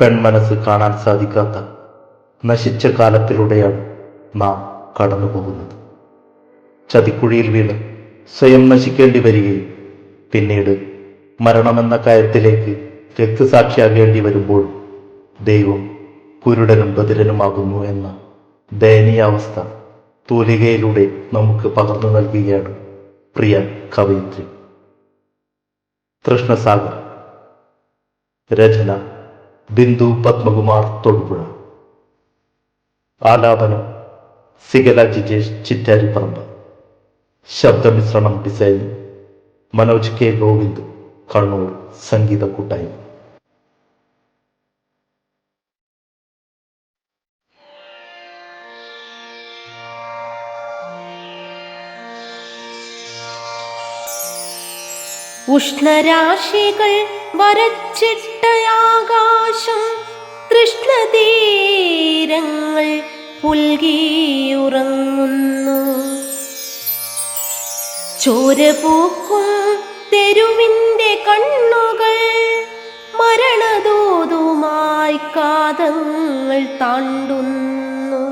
പെൺമനസ്സ് കാണാൻ സാധിക്കാത്ത നശിച്ച കാലത്തിലൂടെയാണ് നാം കടന്നു പോകുന്നത് ചതിക്കുഴിയിൽ വീണ് സ്വയം നശിക്കേണ്ടി വരികയും പിന്നീട് മരണമെന്ന കയത്തിലേക്ക് രക്തസാക്ഷിയാകേണ്ടി വരുമ്പോൾ ദൈവം കുരുടനും ബദിരനുമാകുന്നു എന്ന ദയനീയാവസ്ഥ തൂലികയിലൂടെ നമുക്ക് പകർന്നു നൽകുകയാണ് പ്രിയ കവയിത്രി. കൃഷ്ണസാഗർ രചന ബിന്ദു പത്മകുമാർ തൊടുപുഴ. ആലാപനം സിഗല ജിജേഷ് ചിറ്റാരിപ്പറമ്പ്. ശബ്ദമിശ്രണം ഡിസൈൻ മനോജ് കെ ഗോവിന്ദ് കണ്ണൂർ സംഗീത കൂട്ടായ്മ. ഉഷ്ണരാശികൾ വരച്ചിട്ടയാകാശം കൃഷ്ണതീരങ്ങൾ പുൽകിയുറങ്ങുന്നു. ചോരപൂക്കും തെരുവിന്റെ കണ്ണുകൾ മരണദൂതുമായി കാതങ്ങൾ താണ്ടുന്നു.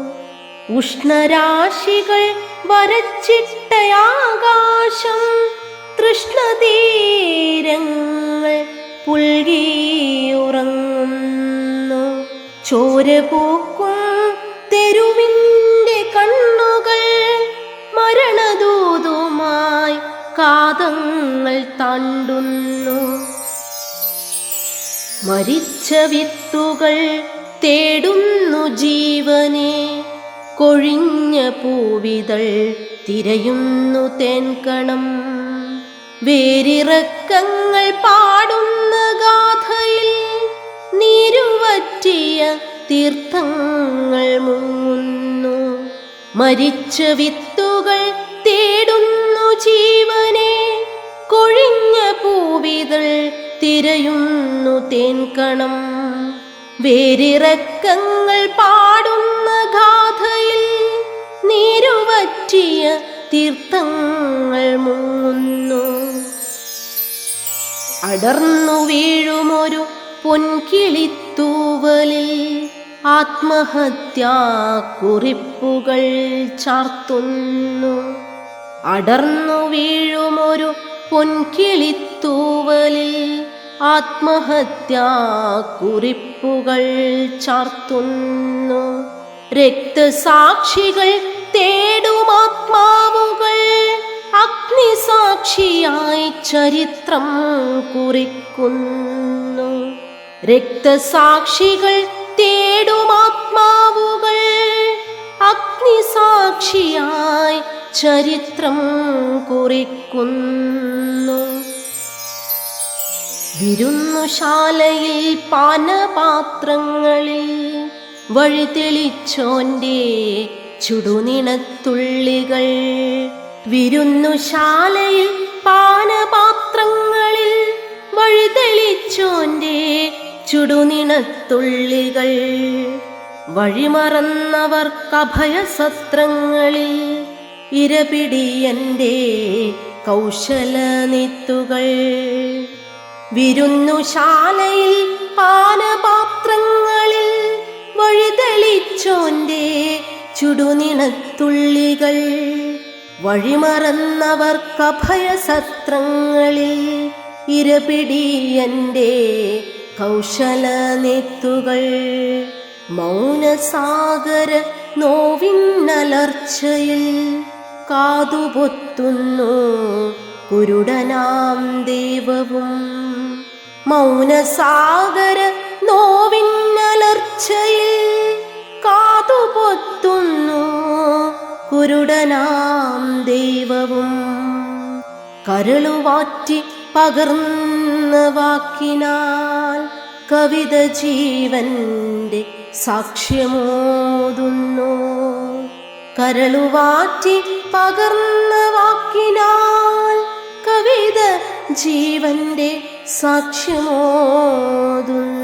ഉഷ്ണരാശികൾ വരച്ചിട്ടയാകാശം തൃഷ്ണതീരങ്ങൾ പുൽകിയുറങ്ങുന്നു. ചോരപൂക്കും തെരുവിന്റെ കണ്ണുകൾ മരണദൂതുമായി കാതങ്ങൾ താണ്ടുന്നു. മരിച്ച വിത്തുകൾ തേടുന്നു ജീവനെ. കൊഴിഞ്ഞ പൂവിതൾ തിരയുന്നു തേൻകണം. വേരിറക്കങ്ങൾ പാടുന്ന ഗാഥയിൽ നിരുവറ്റിയ തീർത്ഥങ്ങൾ മുങ്ങുന്നു. മരിച്ച വിത്തുകൾ തേടുന്നു ജീവനെ. കൊഴിഞ്ഞ പൂവിതൾ തിരയുന്നു തേൻകണം. വേരിറക്കങ്ങൾ പാടുന്ന ഗാഥയിൽ നിരുവറ്റിയ തീർത്ഥങ്ങൾ മുങ്ങുന്നു. അടർന്നു വീഴുമൊരു പൊൻകിളിത്തൂവലിൽ ആത്മഹത്യാക്കുറിപ്പുകൾ ചാർത്തുന്നു. അടർന്നു വീഴുമൊരു പൊൻകിളിത്തൂവലിൽ ആത്മഹത്യാക്കുറിപ്പുകൾ ചാർത്തുന്നു. രക്തസാക്ഷികൾ തേടും അഗ്നിസാക്ഷിയായി ചരിത്രം കുറിക്കുന്നു. രക്തസാക്ഷികൾ തേടും ആത്മാവുകൾ. അഗ്നിസാക്ഷിയായി ചരിത്രം കുറിക്കുന്നു. വിരുന്നുശാലയിൽ പാനപാത്രങ്ങളിൽ വഴിതെളിച്ചോന്റെ ചുടുനിണത്തുള്ളികൾ. വിരുന്നുശാലയിൽ പാനപാത്രങ്ങളിൽ വഴിതെളിച്ചോന്റെ ചുടുനിണത്തുള്ളികൾ. വഴിമറന്നവർക്കഭയസത്രങ്ങളിൽ ഇരപിടിയന്റെ കൗശലനിത്തുകൾ. വിരുന്നുശാലയിൽ പാനപാത്രങ്ങളിൽ വഴിതെളിച്ചോന്റെ ചുടുനിണത്തുള്ളികൾ. വഴിമറന്നവർക്കഭയസത്രങ്ങളിൽ ഇരപിടിയന്റെ കൗശലനെത്തുകൾ. മൗനസാഗര നോവിന്നലർച്ചയിൽ കാതുപൊത്തുന്നു കുരുടനാം ദൈവവും. മൗനസാഗര നോവിന്നലർച്ചയിൽ കുരുടനാം ദൈവവും. കരളുവാറ്റി പകർന്ന വാക്കിനാൽ കവിത ജീവന്റെ സാക്ഷ്യമോതുന്നു. കരളുവാറ്റി പകർന്ന വാക്കിനാൽ കവിത ജീവന്റെ സാക്ഷ്യമോതുന്നു.